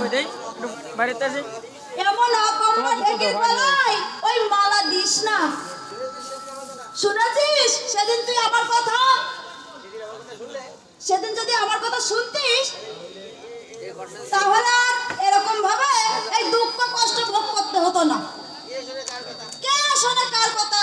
কই দেই বাড়িতে আসি। এমন অকম্মা ঢেকির বেলায় ওই মালা দিস না। শুনেছিস? সেদিন তুই আমার কথা সেদিন যদি আমার কথা শুনতিস তাহলে আর এরকম ভাবে এই দুঃখ কষ্ট ভোগ করতে হতো না। কে শোনে কার কথা?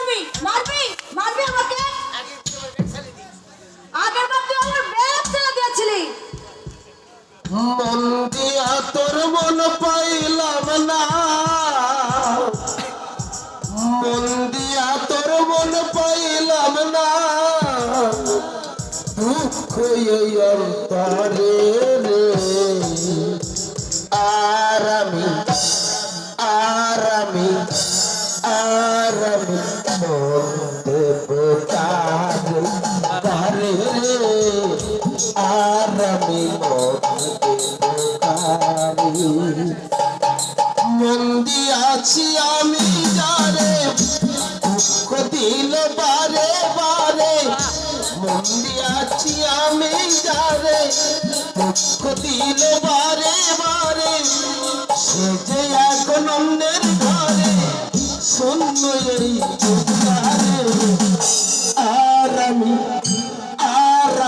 করবি মারবি মারবি আমাকে। আগের বার তুই আমার ব্যাগ ছেড়ে দিয়েছিলি। মন দিয়া তোর মন পাইলাম না। মন দিয়া তোর মন পাইলাম না। দুঃখ অন্তরে রে। আর আমি মন রে আর আমি যারে। দুঃখ দিল বারে বারে। মন দিয়াছি আমি যারে। দুঃখ দিল বারে বারে। সে যে এখন অন্যের ঘরে।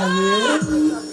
啊.